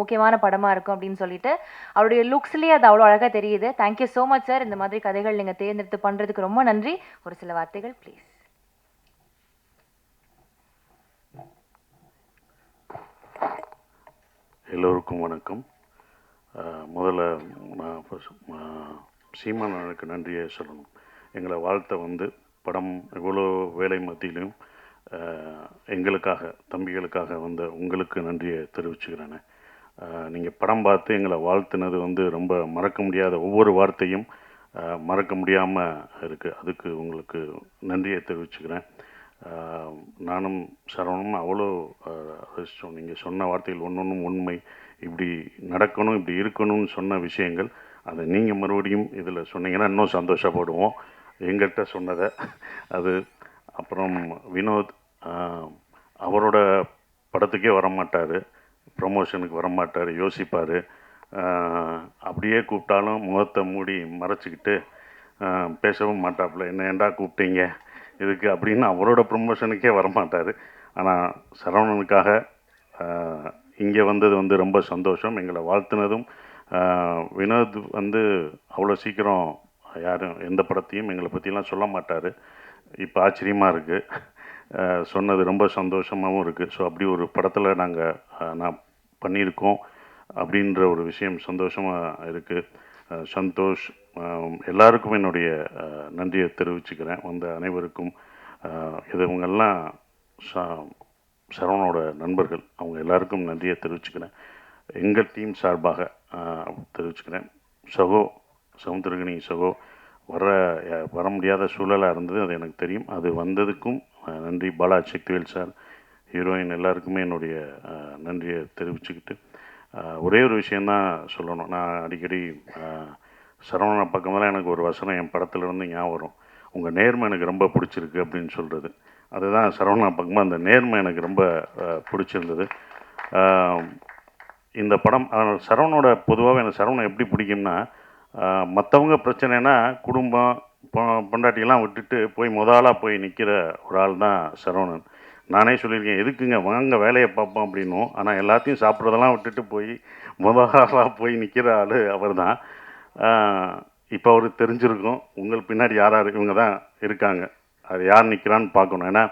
முக்கியமான படமாக இருக்கும் அப்படின்னு சொல்லிட்டு அவருடைய லுக்ஸ்லேயே அது அவ்வளோ அழகாக தெரியுது. தேங்க்யூ ஸோ மச் சார் இந்த மாதிரி கதைகள் நீங்கள் தேர்ந்தெடுத்து பண்ணுறதுக்கு ரொம்ப நன்றி. ஒரு சில வார்த்தைகள் ப்ளீஸ் எல்லோருக்கும் வணக்கம். முதல்ல நான் first, நன்றியை சொல்லணும். எங்களை வாழ்த்த வந்து படம் இவ்வளோ வேலை மத்தியிலும் எங்களுக்காக தம்பிகளுக்காக வந்த உங்களுக்கு நன்றியை தெரிவிச்சுக்கிறேன். நீங்கள் படம் பார்த்து எங்களை வாழ்த்துனது வந்து ரொம்ப மறக்க முடியாத ஒவ்வொரு வார்த்தையும் மறக்க முடியாமல் இருக்குது அதுக்கு உங்களுக்கு நன்றியை தெரிவிச்சுக்கிறேன். நானும் சரவணும் அவ்வளோ ரசித்தோம் நீங்கள் சொன்ன வார்த்தைகள் ஒன்று ஒன்றும் உண்மை. இப்படி நடக்கணும் இப்படி இருக்கணும்னு சொன்ன விஷயங்கள் அதை நீங்கள் மறுபடியும் இதில் சொன்னீங்கன்னா இன்னும் சந்தோஷப்படுவோம். எங்கிட்ட சொன்னதை. அது அப்புறம் வினோத் அவரோட படத்துக்கே வரமாட்டார். ப்ரொமோஷனுக்கு வரமாட்டார் யோசிப்பார். அப்படியே கூப்பிட்டாலும் முகத்தை மூடி மறைச்சிக்கிட்டு பேசவும் மாட்டாப்புல. என்ன ஏன்டா கூப்பிட்டீங்க? இதுக்கு அப்படின்னு அவரோட ப்ரொமோஷனுக்கே வரமாட்டார். ஆனால் சரவணனுக்காக இங்கே வந்தது வந்து ரொம்ப சந்தோஷம். எங்களை வாழ்த்துனதும் வினோத் வந்து அவ்வளோ சீக்கிரம் யாரும் எந்த படத்தையும் எங்களை பற்றிலாம் சொல்ல மாட்டார். இப்போ ஆச்சரியமாக இருக்குது சொன்னது ரொம்ப சந்தோஷமாகவும் இருக்குது ஸோ அப்படி ஒரு படத்தில் நாங்கள் நான் பண்ணியிருக்கோம் அப்படின்ற ஒரு விஷயம் சந்தோஷமாக இருக்குது சந்தோஷ் எல்லாருக்கும் என்னுடைய நன்றியை தெரிவிச்சுக்கிறேன். வந்த அனைவருக்கும் இதுவங்கள்லாம் இது இவங்கெல்லாம் ச சரவணோட நண்பர்கள். அவங்க எல்லாருக்கும் நன்றியை தெரிவிச்சுக்கிறேன். எங்கள் டீம் சார்பாக தெரிவிச்சுக்கிறேன். சகோ சமுத்திரகனி சகோ வர வர முடியாத சூழலாக இருந்தது அது எனக்கு தெரியும். அது வந்ததுக்கும் நன்றி. பாலா சக்திவேல் சார் ஹீரோயின் எல்லாருக்குமே என்னுடைய நன்றியை தெரிவிச்சுக்கிட்டு ஒரே ஒரு விஷயந்தான் சொல்லணும். நான் அடிக்கடி அஹ், சரவண பக்கமெல்லாம் எனக்கு ஒரு வசனம் என் படத்துலேருந்து ஞாபகம் வரும். உங்கள் நேர்மை எனக்கு ரொம்ப பிடிச்சிருக்கு அப்படின்னு சொல்கிறது அதுதான் சரவணா பக்கமாக அந்த நேர்மை எனக்கு ரொம்ப பிடிச்சிருந்தது. இந்த படம் சரவணோட பொதுவாக எனக்கு சரவணன் எப்படி பிடிக்கும்னா மற்றவங்க பிரச்சனைனா குடும்பம் பொ- பொண்டாட்டியெல்லாம் விட்டுட்டு போய் முதலாக போய் நிற்கிற ஒரு ஆள் தான் சரவணன். நானே சொல்லியிருக்கேன் எதுக்குங்க வாங்க வேலையை பார்ப்போம் அப்படின்னும். ஆனால் எல்லாத்தையும் சாப்பிட்றதெல்லாம் விட்டுட்டு போய் முதலாக போய் நிற்கிற ஆள் அவர் தான் இப்போ அவருக்கு தெரிஞ்சிருக்கும் உங்கள் பின்னாடி யார் யார் இவங்க தான் இருக்காங்க. அது யார் நிற்கிறான்னு பார்க்கணும். ஏன்னா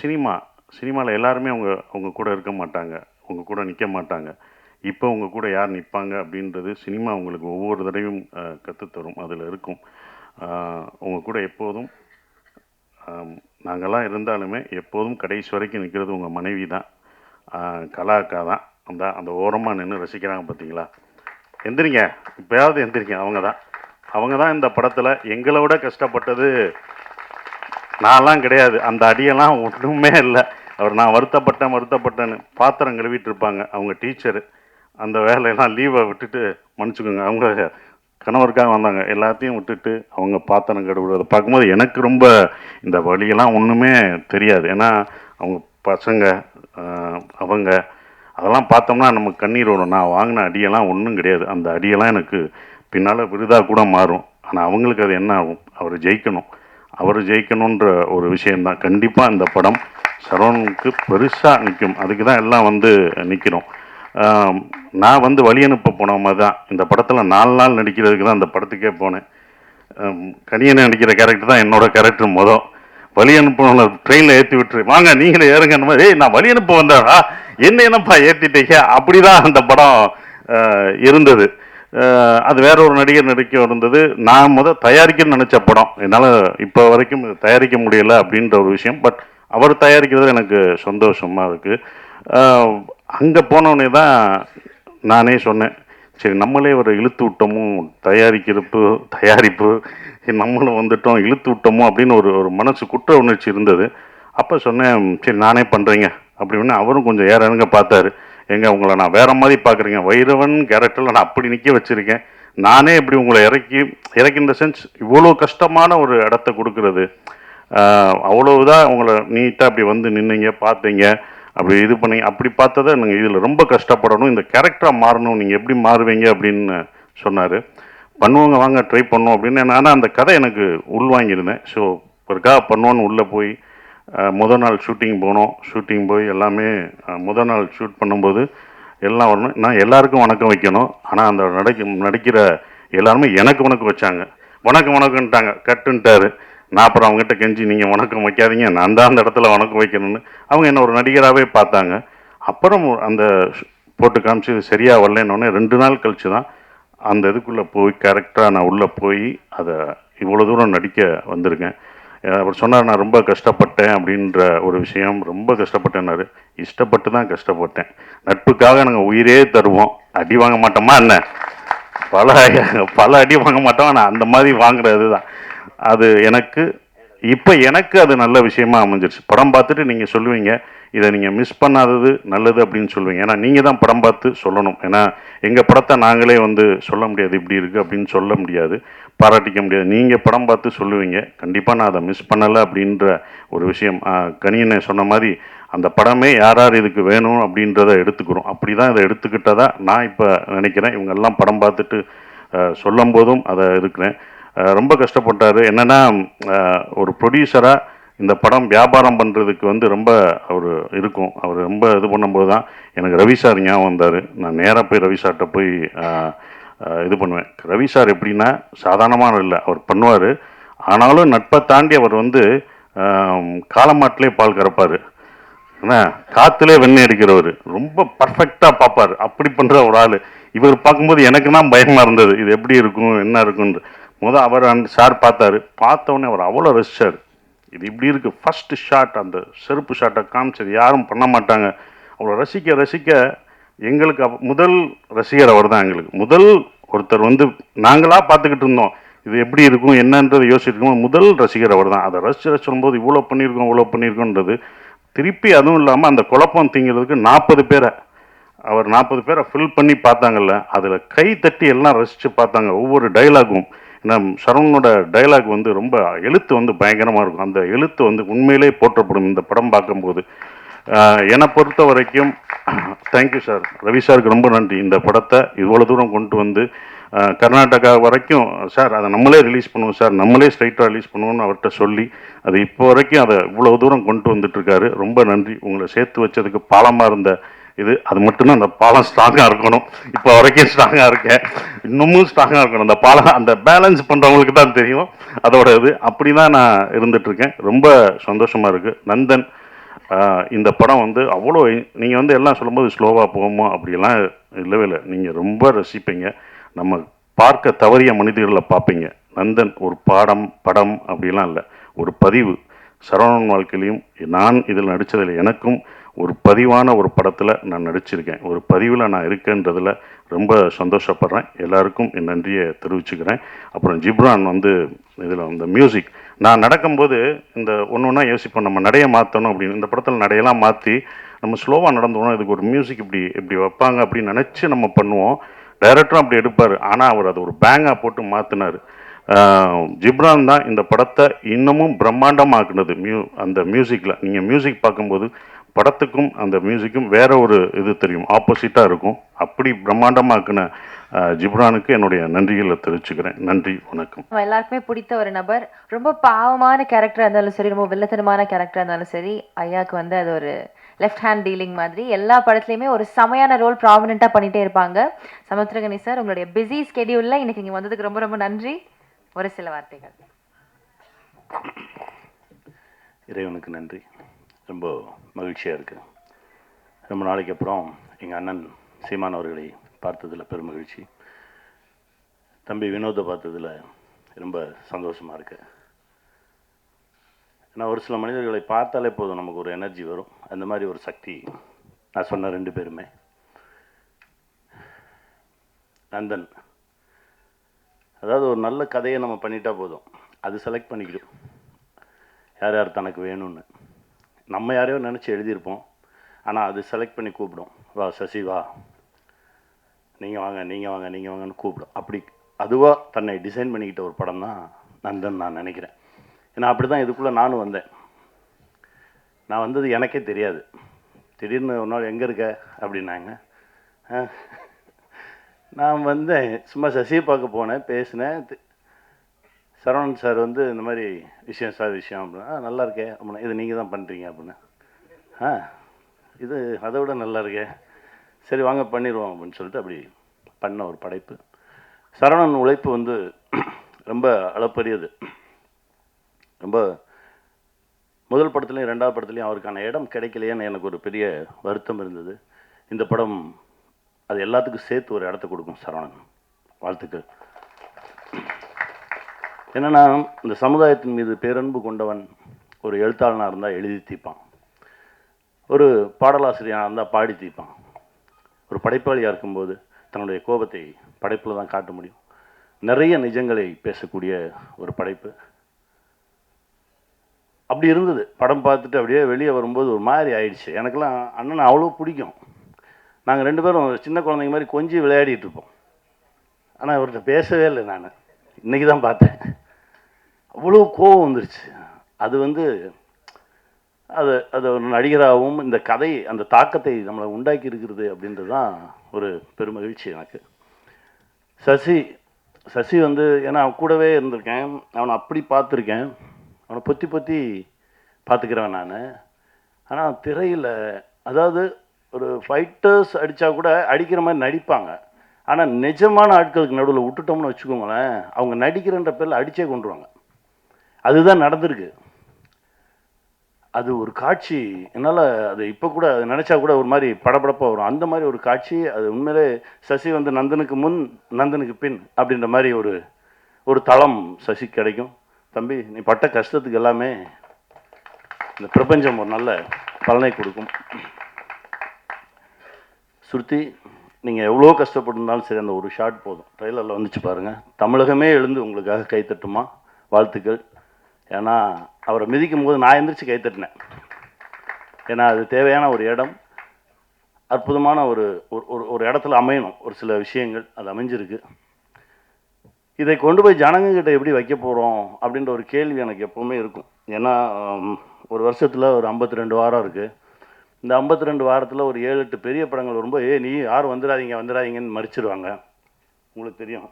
சினிமா. சினிமாவில் எல்லாருமே அவங்க அவங்க கூட இருக்க மாட்டாங்க. உங்கள் கூட நிற்க மாட்டாங்க. இப்போ உங்கள் கூட யார் நிற்பாங்க அப்படின்றது சினிமா உங்களுக்கு ஒவ்வொரு தடவையும் கற்றுத்தரும் அதில் இருக்கும். அவங்க கூட எப்போதும் நாங்கள்லாம் இருந்தாலுமே எப்போதும் கடைசி வரைக்கும் நிற்கிறது உங்கள் மனைவி தான். கலா அக்கா தான். அந்த அந்த ஓரமாக நின்று ரசிக்கிறாங்க பார்த்தீங்களா எந்திரிங்க. இப்போயாவது எந்திரிங்க. அவங்க தான். அவங்க தான் இந்த படத்தில் எங்களை விட கஷ்டப்பட்டது. நான்லாம் கிடையாது. அந்த அடியெல்லாம் ஒன்றுமே இல்லை. அவர் நான் வருத்தப்பட்டேன் வருத்தப்பட்டேன்னு பாத்திரம் கழுவிட்டு இருப்பாங்க. அவங்க டீச்சரு. அந்த வேலையெல்லாம் லீவை விட்டுட்டு மன்னிச்சுக்கோங்க. அவங்க கணவருக்காக வந்தாங்க. எல்லாத்தையும் விட்டுட்டு அவங்க பாத்திரம் கழுவுறதை. பார்க்கும்போது எனக்கு ரொம்ப இந்த வழியெல்லாம் ஒன்றுமே தெரியாது. ஏன்னா அவங்க பசங்க அவங்க அதெல்லாம் பார்த்தோம்னா நமக்கு கண்ணீர் வரும். நான் வாங்கின அடியெல்லாம் ஒன்றும் கிடையாது. அந்த அடியெல்லாம் எனக்கு பின்னால் விருதாக கூட மாறும். ஆனால் அவங்களுக்கு அது என்ன ஆகும்? அவர் ஜெயிக்கணும். அவர் ஜெயிக்கணுன்ற ஒரு விஷயந்தான் கண்டிப்பாக இந்த படம் சரவணனுக்கு பெருசாக நிற்கும் அதுக்கு தான் எல்லாம் வந்து நிற்கிறோம் நான் வந்து வழி அனுப்ப போன மாதிரி தான். இந்த படத்தில் நாலு நாள் நடிக்கிறதுக்கு தான் அந்த படத்துக்கே போனேன். கனியனை நடிக்கிற கேரக்டர் தான் என்னோடய கேரக்டர் மொதல் வழி அனுப்ப ட்ரெயினில் ஏற்றி விட்டுரு. வாங்க நீங்களே ஏறுங்க. ஏய் நான் வழி அனுப்ப வந்தேடா என்ன என்னப்பா ஏற்றிட்டீங்க அப்படி தான் அந்த படம் இருந்தது. அது வேற ஒரு நடிகர் நடிக்க இருந்தது. நான் முதல் தயாரிக்கணும்னு நினச்ச படம். என்னால் இப்போ வரைக்கும் தயாரிக்க முடியல அப்படின்ற ஒரு விஷயம். பட் அவர் தயாரிக்கிறது எனக்கு சந்தோஷமாக இருக்குது அங்கே போனோடனே தான் நானே சொன்னேன் சரி நம்மளே ஒரு இழுத்து விட்டமும் தயாரிக்கிறப்பு தயாரிப்பு நம்மளும் வந்துட்டோம் இழுத்து விட்டோமோ அப்படின்னு ஒரு ஒரு மனசு குற்ற உணர்ச்சி இருந்தது. அப்போ சொன்னேன் சரி நானே பண்ணுறேங்க அப்படின்னு அவரும் கொஞ்சம் ஏறனுங்க பார்த்தாரு. எங்க உங்களை நான் வேற மாதிரி பார்க்குறீங்க வைரவன் கேரக்டரில் நான் அப்படி நிற்க வச்சுருக்கேன். நானே இப்படி உங்களை இறக்கி இறக்கி இந்த சென்ஸ் இவ்வளோ கஷ்டமான ஒரு இடத்த கொடுக்கறது. ஆஹ் அவ்வளவுதான் உங்களை நீட்டாக அப்படி வந்து நின்னீங்க பார்த்தீங்க. அப்படி இது பண்ணி அப்படி பார்த்ததை நீங்கள் இதில் ரொம்ப கஷ்டப்படணும். இந்த கேரக்டராக மாறணும். நீங்கள் எப்படி மாறுவீங்க அப்படின்னு சொன்னார். பண்ணுவோங்க வாங்க ட்ரை பண்ணோம் அப்படின்னு. ஆனால் அந்த கதை எனக்கு உள்வாங்கியிருந்தேன் ஸோ ஒருக்காக பண்ணுவோன்னு உள்ளே போய் முதல் நாள் ஷூட்டிங் போனோம். ஷூட்டிங் போய் எல்லாமே முதல் நாள் ஷூட் பண்ணும்போது எல்லாம் வரணும். நான் எல்லாருக்கும் வணக்கம் வைக்கணும். ஆனால் அந்த நடிக்க நடிக்கிற எல்லாருமே எனக்கு வணக்கம் வச்சாங்க. வணக்கம் வணக்கம்ட்டாங்க. கட்டுன்ட்டாரு. நான் அப்புறம் அவங்ககிட்ட கெஞ்சி நீங்கள் வணக்கம் வைக்காதீங்க நான் தான் அந்த இடத்துல வணக்கம் வைக்கணும்னு. அவங்க என்ன ஒரு நடிகராகவே பார்த்தாங்க. அப்புறம் அந்த போட்டு காமிச்சு இது சரியாக வரலன்னொடனே ரெண்டு நாள் கழிச்சு தான் அந்த இதுக்குள்ளே போய் கரெக்டாக நான் உள்ளே போய் அதை இவ்வளோ தூரம் நடிக்க வந்திருக்கேன். அவர் சொன்னார் நான் ரொம்ப கஷ்டப்பட்டேன் அப்படின்ற ஒரு விஷயம் ரொம்ப கஷ்டப்பட்டேன்னாரு. இஷ்டப்பட்டு தான் கஷ்டப்பட்டேன். நட்புக்காக நாங்கள் உயிரே தருவோம். அடி வாங்க மாட்டோமா என்ன? பல பல அடி வாங்க மாட்டோம். ஆனால் அந்த மாதிரி வாங்குறது தான் அது எனக்கு இப்போ எனக்கு அது நல்ல விஷயமா அமைஞ்சிருச்சு. படம் பார்த்துட்டு நீங்கள் சொல்லுவீங்க இதை நீங்கள் மிஸ் பண்ணாதது நல்லது அப்படின்னு சொல்லுவீங்க. ஏன்னா நீங்கள் தான் படம் பார்த்து சொல்லணும். ஏன்னா எங்கள் படத்தை நாங்களே வந்து சொல்ல முடியாது இப்படி இருக்குது அப்படின்னு சொல்ல முடியாது பாராட்டிக்க முடியாது. நீங்கள் படம் பார்த்து சொல்லுவீங்க கண்டிப்பாக நான் அதை மிஸ் பண்ணலை அப்படின்ற ஒரு விஷயம். கணியனை சொன்ன மாதிரி அந்த படமே யார் யார் இதுக்கு வேணும் அப்படின்றத எடுத்துக்கிறோம். அப்படி தான் இதை எடுத்துக்கிட்டதா நான் இப்போ நினைக்கிறேன். இவங்கெல்லாம் படம் பார்த்துட்டு சொல்லும் போதும் அதை இருக்கிறேன் ரொம்ப கஷ்டப்பட்டார். என்னென்னா ஒரு ப்ரொடியூசராக இந்த படம் வியாபாரம் பண்ணுறதுக்கு வந்து ரொம்ப அவர் இருக்கும். அவர் ரொம்ப இது பண்ணும்போது தான் எனக்கு ரவி சார் ஞாபகம் வந்தார். நான் நேராக போய் ரவி சார்கிட்ட போய் இது பண்ணுவேன். ரவி சார் எப்படின்னா சாதாரணமான இல்லை. அவர் பண்ணுவார். ஆனாலும் நட்பை தாண்டி அவர் வந்து காலமாட்டிலே பால் கறப்பார். என்ன காற்றுலேயே வெண்ணெய் அடிக்கிறவர். ரொம்ப பர்ஃபெக்டாக பார்ப்பார். அப்படி பண்ணுற ஒரு ஆள். இவர் பார்க்கும்போது எனக்கு தான் பயமாக இருந்தது. இது எப்படி இருக்கும்? என்ன இருக்கும்னு. முதல் அவர் அந்த சார் பார்த்தாரு. பார்த்த அவர் அவ்வளோ ரசிச்சார் இது இப்படி இருக்குது ஃபஸ்ட்டு ஷாட் அந்த செருப்பு ஷாட்டை காமிச்சது யாரும் பண்ண மாட்டாங்க. அவ்வளோ ரசிக்க ரசிக்க எங்களுக்கு முதல் ரசிகர் அவர் தான் எங்களுக்கு. முதல் ஒருத்தர் வந்து நாங்களாக பார்த்துக்கிட்டு இருந்தோம். இது எப்படி இருக்கும் என்னன்றதை யோசிச்சிருக்கோம் முதல் ரசிகர் அவர் தான். அதை ரசிச்சு ரசிச்சு இவ்வளோ பண்ணியிருக்கோம் இவ்வளோ பண்ணியிருக்கோன்றது திருப்பி அதுவும் இல்லாமல் அந்த குழப்பம் திங்கிறதுக்கு நாற்பது பேரை அவர் நாற்பது பேரை ஃபில் பண்ணி பார்த்தாங்கல்ல. அதில் கை தட்டி எல்லாம் ரசித்து பார்த்தாங்க. ஒவ்வொரு டைலாகும் ஏன்னா சரவணனோட டைலாக் வந்து ரொம்ப எழுத்து வந்து பயங்கரமாக இருக்கும். அந்த எழுத்து வந்து உண்மையிலே போற்றப்படும் இந்த படம் பார்க்கும்போது. என்னை பொறுத்த வரைக்கும் தேங்க்யூ சார் ரவி சாருக்கு ரொம்ப நன்றி. இந்த படத்தை இவ்வளோ தூரம் கொண்டு வந்து கர்நாடகா வரைக்கும் சார் அதை நம்மளே ரிலீஸ் பண்ணுவோம் சார் நம்மளே ஸ்ட்ரைட்டாக ரிலீஸ் பண்ணுவோம்னு அவர்கிட்ட சொல்லி அது இப்போ வரைக்கும் அதை இவ்வளோ தூரம் கொண்டு வந்துட்டுருக்காரு ரொம்ப நன்றி. உங்களை சேர்த்து வச்சதுக்கு பாலமாக இருந்த இது அது மட்டும்தான் அந்த பாலம் ஸ்ட்ராங்காக இருக்கணும். இப்போ வரைக்கும் ஸ்ட்ராங்காக இருக்கேன். இன்னமும் ஸ்ட்ராங்காக இருக்கணும். அந்த பாலம் அந்த பேலன்ஸ் பண்ணுறவங்களுக்கு தான் தெரியும். அதோட இது அப்படி தான் நான் இருந்துகிட்ருக்கேன் ரொம்ப சந்தோஷமாக இருக்குது நந்தன் இந்த படம் வந்து அவ்வளோ நீங்கள் வந்து எல்லாம் சொல்லும்போது ஸ்லோவாக போகுமோ? அப்படிலாம் இல்லவே இல்லை. நீங்கள் ரொம்ப ரசிப்பீங்க. நம்ம பார்க்க தவறிய மனிதர்களை பார்ப்பீங்க. நந்தன் ஒரு பாடம் படம் அப்படிலாம் இல்லை. ஒரு பதிவு. சரவணன் வாழ்க்கையிலையும் நான் இதில் நடித்ததில் எனக்கும் ஒரு பதிவான ஒரு படத்தில் நான் நடிச்சிருக்கேன். ஒரு பதிவில் நான் இருக்கேன்றதில் ரொம்ப சந்தோஷப்படுறேன். எல்லாருக்கும் என் நன்றியை தெரிவிச்சுக்கிறேன். அப்புறம் ஜிப்ரான் வந்து இதில் இந்த மியூசிக் நான் நடக்கும்போது இந்த ஒன்று ஒன்றா யோசிப்போம். நம்ம நடைய மாற்றணும் அப்படின்னு. இந்த படத்தில் நடையெல்லாம் மாற்றி நம்ம ஸ்லோவாக நடந்துவோம் இதுக்கு ஒரு மியூசிக் இப்படி இப்படி வைப்பாங்க அப்படின்னு நினச்சி நம்ம பண்ணுவோம். டைரக்டரும் அப்படி எடுப்பார். ஆனால் அவர் அதை ஒரு பேங்காக போட்டு மாற்றினார் ஜிப்ரான் தான் இந்த படத்தை இன்னமும் பிரம்மாண்டமாக்குனது. மியூ அந்த மியூசிக்கில் நீங்கள் மியூசிக் பார்க்கும்போது படத்துக்கும் அந்த மியூசிக்கும் வேற ஒரு இது தெரியும். ஆப்போசிட்டாக இருக்கும். அப்படி பிரம்மாண்டமாக்குன ஜிப்ரானுக்கு என்னுடைய நன்றிகளை தெரிவிச்சுக்கிறேன். நன்றி வணக்கம். எல்லாருக்குமே பிடித்த ஒரு நபர். ரொம்ப பாவமான கேரக்டராக இருந்தாலும் சரி ரொம்ப வில்லத்தனமான கேரக்டராக இருந்தாலும் சரி ஐயாக்கு வந்து அது ஒரு லெஃப்ட் ஹேண்ட் டீலிங் மாதிரி. எல்லா படத்துலையுமே ஒரு செமையான ரோல் ப்ராமினெண்ட்டாக பண்ணிட்டே இருப்பாங்க. சமுத்திரகனி சார் உங்களுடைய பிஸி ஸ்கெடியூலில் இன்னைக்கு நீங்கள் வந்ததுக்கு ரொம்ப ரொம்ப நன்றி. ஒரு சில வார்த்தைகள். இறைவனுக்கு நன்றி. ரொம்ப மகிழ்ச்சியாக இருக்குது ரொம்ப நாளைக்கு அப்புறம் எங்கள் அண்ணன் சீமான் அவர்களை பார்த்ததில் பெருமகிழ்ச்சி தம்பி வினோதை பார்த்ததில் ரொம்ப சந்தோஷமாக இருக்கு. ஏன்னா ஒரு சில மனிதர்களை பார்த்தாலே போதும் நமக்கு ஒரு எனர்ஜி வரும். அந்த மாதிரி ஒரு சக்தி நான் சொன்ன ரெண்டு பேருமே. நந்தன். அதாவது ஒரு நல்ல கதையை நம்ம பண்ணிட்டா போதும். அது செலக்ட் பண்ணிக்கிடும் யார் யார் தனக்கு வேணும்னு. நம்ம யாரையோ நினச்சி எழுதியிருப்போம். ஆனால் அது செலக்ட் பண்ணி கூப்பிடும். வா சசி வா. நீங்கள் வாங்க நீங்கள் வாங்க நீங்கள் வாங்கன்னு கூப்பிடும். அப்படி அதுவாக தன்னை டிசைன் பண்ணிக்கிட்ட ஒரு படம் தான் நந்தன் நான் நினைக்கிறேன். ஏன்னா அப்படி தான் இதுக்குள்ளே நானும் வந்தேன். நான் வந்தது எனக்கே தெரியாது. திடீர்னு ஒரு நாள் எங்கே இருக்க? அப்படின்னாங்க. நான் வந்தேன். சும்மா சசியை பார்க்க போனேன் பேசினேன். சரவணன் சார் வந்து இந்த மாதிரி விஷயம் சார் விஷயம் அப்படின்னா "ஆ, நல்லா இருக்கே அப்படின்னா இது நீங்கள் தான் பண்ணுறீங்க அப்படின்னு. ஆ இது அதை விட நல்லா இருக்கே. சரி வாங்க பண்ணிடுவோம் அப்படின்னு சொல்லிட்டு அப்படி பண்ண ஒரு படைப்பு. சரவணன் உழைப்பு வந்து ரொம்ப அளப்பரியது. ரொம்ப முதல் படத்துலையும் ரெண்டாவது படத்துலையும் அவருக்கான இடம் கிடைக்கலையேன்னு எனக்கு ஒரு பெரிய வருத்தம் இருந்தது. இந்த படம் அது எல்லாத்துக்கும் சேர்த்து ஒரு இடத்த கொடுக்கும் சரவணன். வாழ்த்துக்கள். என்னன்னா இந்த சமுதாயத்தின் மீது பேரன்பு கொண்டவன் ஒரு எழுத்தாளனாக இருந்தால் எழுதி தீர்ப்பான். ஒரு பாடலாசிரியனாக இருந்தால் பாடி தீர்ப்பான். ஒரு படைப்பாளியாக இருக்கும்போது தன்னுடைய கோபத்தை படைப்பில் தான் காட்ட முடியும். நிறைய நிஜங்களை பேசக்கூடிய ஒரு படைப்பு. அப்படி இருந்தது. படம் பார்த்துட்டு அப்படியே வெளியே வரும்போது ஒரு மாதிரி ஆயிடுச்சு. எனக்கெல்லாம் அண்ணன் அவ்வளோ பிடிக்கும். நாங்கள் ரெண்டு பேரும் சின்ன குழந்தைங்க மாதிரி கொஞ்சம் விளையாடிட்டு இருப்போம். ஆனால் இவர்கிட்ட பேசவே இல்லை நான். இன்னைக்கு தான் பார்த்தேன். அவ்வளோ கோவம் வந்துருச்சு. அது வந்து அது அது ஒரு நடிகராகவும் இந்த கதை அந்த தாக்கத்தை நம்மளை உண்டாக்கி இருக்கிறது அப்படின்றது தான் ஒரு பெருமகிழ்ச்சி எனக்கு. சசி சசி வந்து ஏன்னா அவன் கூடவே இருந்திருக்கேன். அவனை அப்படி பார்த்துருக்கேன். அவனை பொத்தி பொத்தி பார்த்துக்கிறவன் நான். ஆனால் திரையில் அதாவது ஒரு ஃபைட்டர்ஸ் அடித்தா கூட அடிக்கிற மாதிரி நடிப்பாங்க. ஆனால் நிஜமான ஆட்களுக்கு நடுவில் விட்டுட்டோம்னு வச்சுக்கோங்களேன் அவங்க நடிக்கிறன்ற பேரில் அடித்தே கொண்டுருவாங்க. அதுதான் நடந்திருக்கு. அது ஒரு காட்சி என்னால் அது இப்போ கூட அது நினச்சா கூட ஒரு மாதிரி படபடப்பாக வரும். அந்த மாதிரி ஒரு காட்சி அது உண்மையிலே சசி வந்து நந்தனுக்கு முன் நந்தனுக்கு பின் அப்படின்ற மாதிரி ஒரு ஒரு தளம் சசி கிடைக்கும். தம்பி நீ பட்ட கஷ்டத்துக்கு எல்லாமே இந்த பிரபஞ்சம் ஒரு நல்ல பலனை கொடுக்கும். சுருத்தி நீங்கள் எவ்வளோ கஷ்டப்பட்டிருந்தாலும் சரி அந்த ஒரு ஷாட் போதும். ட்ரெய்லரில் வந்துச்சு பாருங்கள் தமிழகமே எழுந்து உங்களுக்காக கைத்தட்டுமா வாழ்த்துக்கள். ஏன்னா அவரை மிதிக்கும் போது நான் எந்திரிச்சு கைத்தட்டினேன் ஏன்னா அது தேவையான ஒரு இடம் அற்புதமான ஒரு ஒரு- ஒரு ஒரு இடத்துல அமையணும். ஒரு சில விஷயங்கள் அது அமைஞ்சிருக்கு. இதை கொண்டு போய் ஜனங்கக்கிட்ட எப்படி வைக்க போகிறோம் அப்படின்ற ஒரு கேள்வி எனக்கு எப்போவுமே இருக்கும். ஏன்னா ஒரு வருஷத்தில் ஒரு 52 ரெண்டு வாரம் இருக்குது இந்த 52 ரெண்டு வாரத்தில் ஒரு ஏழு எட்டு பெரிய படங்கள் வரும்போது ஏ நீ யாரும் வந்துடாதீங்க வந்துடாதீங்கன்னு மறிச்சிருவாங்க. உங்களுக்கு தெரியும்.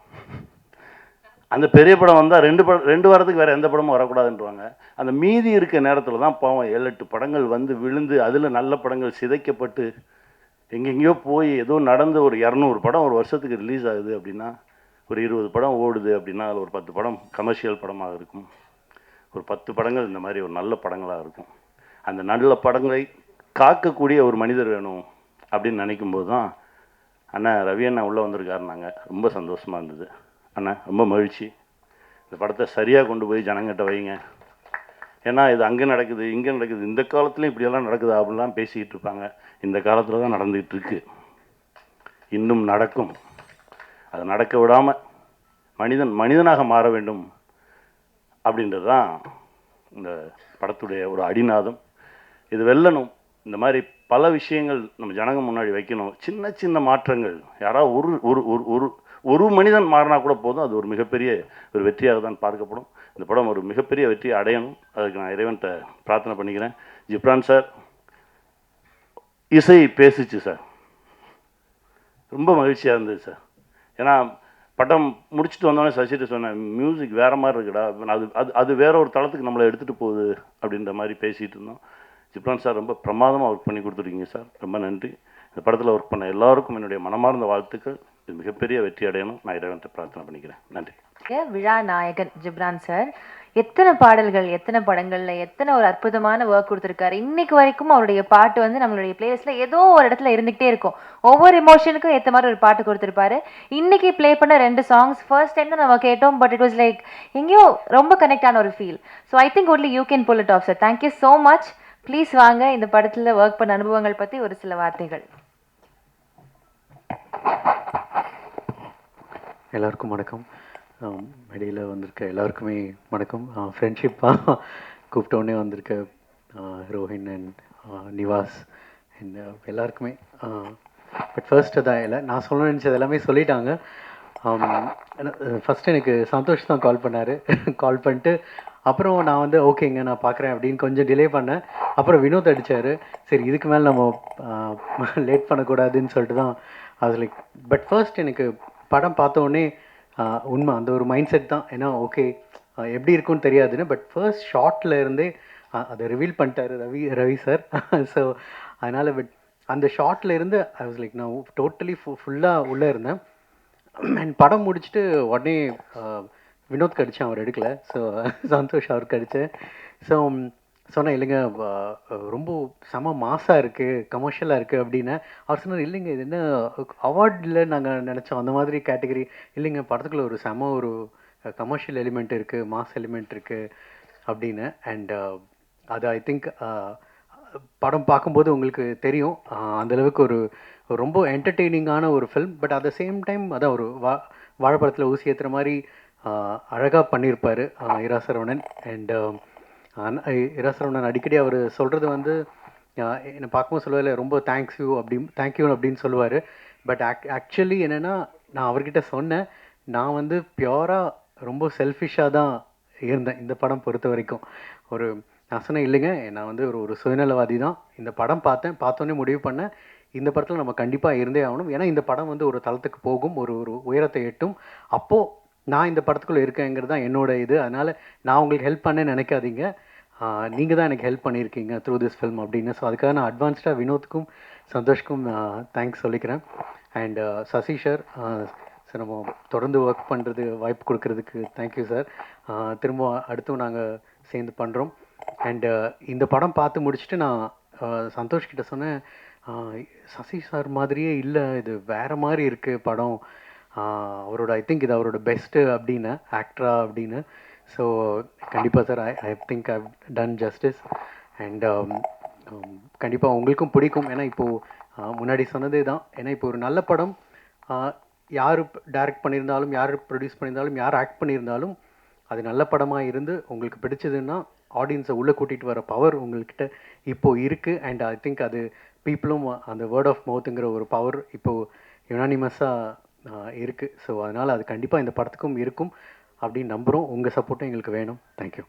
அந்த பெரிய படம் வந்தால் ரெண்டு படம் ரெண்டு வாரத்துக்கு வேறு எந்த படமும் வரக்கூடாதுன்றவாங்க. அந்த மீதி இருக்க நேரத்தில் தான் பாவம் ஏழு எட்டு படங்கள் வந்து விழுந்து அதில் நல்ல படங்கள் சிதைக்கப்பட்டு எங்கெங்கேயோ போய் ஏதோ நடந்து ஒரு இரநூறு படம் ஒரு வருஷத்துக்கு ரிலீஸ் ஆகுது அப்படின்னா ஒரு இருபது படம் ஓடுது அப்படின்னா அதில் ஒரு பத்து படம் கமர்ஷியல் படமாக இருக்கும். ஒரு பத்து படங்கள் இந்த மாதிரி ஒரு நல்ல படங்களாக இருக்கும். அந்த நல்ல படங்களை காக்கக்கூடிய ஒரு மனிதர் வேணும் அப்படின்னு நினைக்கும்போது தான் அண்ணா ரவி அண்ணா உள்ளே வந்திருக்காருனாங்க ரொம்ப சந்தோஷமாக இருந்தது. அண்ணா ரொம்ப மகிழ்ச்சி. இந்த படத்தை சரியாக கொண்டு போய் ஜனங்கிட்ட வைங்க. ஏன்னா இது அங்கே நடக்குது இங்கே நடக்குது இந்த காலத்துலேயும் இப்படியெல்லாம் நடக்குதா அப்படிலாம் பேசிக்கிட்டு இருப்பாங்க. இந்த காலத்தில் தான் நடந்துகிட்டு இருக்கு. இன்னும் நடக்கும். அது நடக்க விடாமல் மனிதன் மனிதனாக மாற வேண்டும் அப்படின்றது தான் இந்த படத்துடைய ஒரு அடிநாதம். இது வெல்லணும். இந்த மாதிரி பல விஷயங்கள் நம்ம ஜனங்க முன்னாடி வைக்கணும். சின்ன சின்ன மாற்றங்கள். யாராவது ஒரு ஒரு ஒரு ஒரு மனிதன் மாறினா கூட போதும். அது ஒரு மிகப்பெரிய ஒரு வெற்றியாக தான் பார்க்கப்படும். இந்த படம் ஒரு மிகப்பெரிய வெற்றியை அடையணும். அதுக்கு நான் இறைவன்கிட்ட பிரார்த்தனை பண்ணிக்கிறேன். ஜிப்ரான் சார் இசை பேசிச்சு சார். ரொம்ப மகிழ்ச்சியாக இருந்தது சார். ஏன்னா படம் முடிச்சுட்டு வந்தோடனே சசிட்டு சொன்னேன் மியூசிக் வேறு மாதிரி இருக்குடா. அது அது அது வேற ஒரு தளத்துக்கு நம்மளை எடுத்துகிட்டு போகுது அப்படின்ற மாதிரி பேசிகிட்டு இருந்தோம். ஜிப்ரான் சார் ரொம்ப பிரமாதமாக ஒர்க் பண்ணி கொடுத்துருக்கீங்க சார். ரொம்ப நன்றி. இந்த படத்தில் ஒர்க் பண்ண எல்லாருக்கும் என்னுடைய மனமார்ந்த வாழ்த்துக்கள். இது மிகப்பெரிய வெற்றி அடையணும். நான் இறைவன்கிட்ட பிரார்த்தனை பண்ணிக்கிறேன். நன்றி. விழா நாயகன் ஜிப்ரான் சார் எத்தனை பாடல்கள் எத்தனை படங்கள்ல எத்தனை ஒரு அற்புதமான ஒர்க் கொடுத்துருக்காரு. இன்னைக்கு வரைக்கும் அவருடைய பாட்டு வந்து நம்மளுடைய பிளேலிஸ்ட்ல ஏதோ ஒரு இடத்துல இருந்துகிட்டே இருக்கும். ஒவ்வொரு எமோஷனுக்கும் ஏற்ற மாதிரி ஒரு பாட்டு கொடுத்துருப்பாரு. இன்னைக்கு ப்ளே பண்ண ரெண்டு சாங்ஸ் ஃபர்ஸ்ட் டைம் தான் நம்ம கேட்டோம் பட் இட் வாஸ் லைக் எங்கேயோ ரொம்ப கனெக்ட் ஆன ஒரு feel so I think only you can pull it off sir thank you so much please வாங்க இந்த படத்துல ஒர்க் பண்ண அனுபவங்கள் பத்தி ஒரு சில வார்த்தைகள். எல்லாருக்கும் வணக்கம். மேடையில் வந்திருக்க எல்லாருக்குமே வணக்கம். ஃப்ரெண்ட்ஷிப்பாக கூப்பிட்டோன்னே வந்திருக்க ரோஹின் அண்ட் நிவாஸ் அண்ட் எல்லாருக்குமே. பட் ஃபர்ஸ்ட் தான் இல்லை நான் சொல்ல நினச்சது எல்லாமே சொல்லிட்டாங்க. ஃபஸ்ட்டு எனக்கு சந்தோஷ் தான் கால் பண்ணார். கால் பண்ணிட்டு அப்புறம் நான் வந்து ஓகேங்க நான் பார்க்குறேன் அப்படின்னு கொஞ்சம் டிலே பண்ணேன். அப்புறம் வினோத் அடித்தார் சரி இதுக்கு மேலே நம்ம லேட் பண்ணக்கூடாதுன்னு சொல்லிட்டு தான் அது லைக் பட் ஃபர்ஸ்ட் எனக்கு படம் பார்த்த உடனே உண்மை அந்த ஒரு மைண்ட் செட் தான். ஏன்னா ஓகே எப்படி இருக்கும்னு தெரியாதுன்னு பட் ஃபர்ஸ்ட் ஷார்ட்ல இருந்தே அதை ரிவீல் பண்ணிட்டாரு ரவி ரவி சார் ஸோ அதனால் பட் அந்த ஷார்ட்டில் இருந்து ஐ வாஸ் லைக் நான் டோட்டலி ஃபு ஃபுல்லாக உள்ளே இருந்தேன். அண்ட் படம் முடிச்சுட்டு உடனே வினோத் கடிச்சேன் அவர் எடுக்கல. ஸோ சந்தோஷ் அவர் கடித்தேன் ஸோ சொன்னேன் இல்லைங்க ரொம்ப செம மாசாக இருக்குது கமர்ஷியலாக இருக்குது அப்படின்னு. அவர் சொன்னார் இல்லைங்க இது என்ன அவார்டில் நாங்கள் நினச்சோம். அந்த மாதிரி கேட்டகரி இல்லைங்க படத்துக்குள்ள ஒரு செம ஒரு கமர்ஷியல் எலிமெண்ட் இருக்குது மாஸ் எலிமெண்ட் இருக்குது அப்படின்னு. அண்ட் அது ஐ திங்க் படம் பார்க்கும்போது உங்களுக்கு தெரியும். அந்தளவுக்கு ஒரு ஒரு ரொம்ப என்டர்டெய்னிங்கான ஒரு film but at the same time அதான் ஒரு வா வாழைப்பழத்தில் ஊசி ஏற்றுற மாதிரி அழகாக பண்ணியிருப்பார் இரா சரவணன். அண்ட் இரா அடிக்கடி அவர் சொல்கிறது வந்து என்னை பார்க்கும்போது சொல்லுவார் ரொம்ப தேங்க்ஸ் யூ அப்படி தேங்க்யூ அப்படின்னு சொல்லுவார். பட் ஆக் ஆக்சுவலி என்னென்னா நான் அவர்கிட்ட சொன்னேன் நான் வந்து பியோராக ரொம்ப செல்ஃபிஷாக தான் இருந்தேன் இந்த படம் பொறுத்த வரைக்கும். ஒரு நான் சொன்னேன் இல்லைங்க நான் வந்து ஒரு ஒரு சுயநலவாதி தான். இந்த படம் பார்த்தேன் பார்த்தோன்னே முடிவு பண்ணேன். இந்த படத்தில் நம்ம கண்டிப்பாக இருந்தே ஆகணும். ஏன்னா இந்த படம் வந்து ஒரு தளத்துக்கு போகும் ஒரு ஒரு உயரத்தை எட்டும். அப்போது நான் இந்த படத்துக்குள்ளே இருக்கேங்கிறது தான் என்னோட இது. அதனால் நான் உங்களுக்கு ஹெல்ப் பண்ண நினைக்காதீங்க. நீங்கள் தான் எனக்கு ஹெல்ப் பண்ணியிருக்கீங்க த்ரூ திஸ் ஃபில்ம் அப்படின்னு. ஸோ அதுக்காக நான் அட்வான்ஸ்டாக வினோத்துக்கும் சந்தோஷ்க்கும் தேங்க்ஸ் சொல்லிக்கிறேன். அண்ட் சசி சார் சார் நம்ம தொடர்ந்து ஒர்க் பண்ணுறது வாய்ப்பு கொடுக்கறதுக்கு தேங்க்யூ சார் திரும்ப அடுத்தும் நாங்கள் சேர்ந்து பண்ணுறோம் அண்டு இந்த படம் பார்த்து முடிச்சுட்டு நான் சந்தோஷ் கிட்ட சொன்னேன். சசி சார் மாதிரியே இல்லை இது வேற மாதிரி இருக்குது படம். அவரோட ஐ திங்க் இது அவரோட பெஸ்ட்டு அப்படின்னு ஆக்டரா அப்படின்னு. ஸோ கண்டிப்பாக sir I I think I've done justice and கண்டிப்பாக உங்களுக்கும் பிடிக்கும். ஏன்னா இப்போது முன்னாடி சொன்னதே தான். ஏன்னா இப்போ ஒரு நல்ல படம் யார் டைரக்ட் பண்ணியிருந்தாலும் யார் ப்ரொடியூஸ் பண்ணியிருந்தாலும் யார் ஆக்ட் பண்ணியிருந்தாலும் அது நல்ல படமாக இருந்து உங்களுக்கு பிடிச்சதுன்னா ஆடியன்ஸை உள்ளே கூட்டிகிட்டு வர பவர் உங்கள்கிட்ட இப்போது இருக்குது அண்ட் ஐ திங்க் அது பீப்புளும் அந்த வேர்ட் ஆஃப் மவுத்துங்கிற ஒரு பவர் இப்போது யுனானிமஸாக இருக்குது ஸோ அதனால் அது கண்டிப்பாக இந்த படத்துக்கும் இருக்கும். அப்படின்னு நம்புகிறோம் உங்கள் சப்போர்ட்டும் எங்களுக்கு வேணும். தேங்க்யூ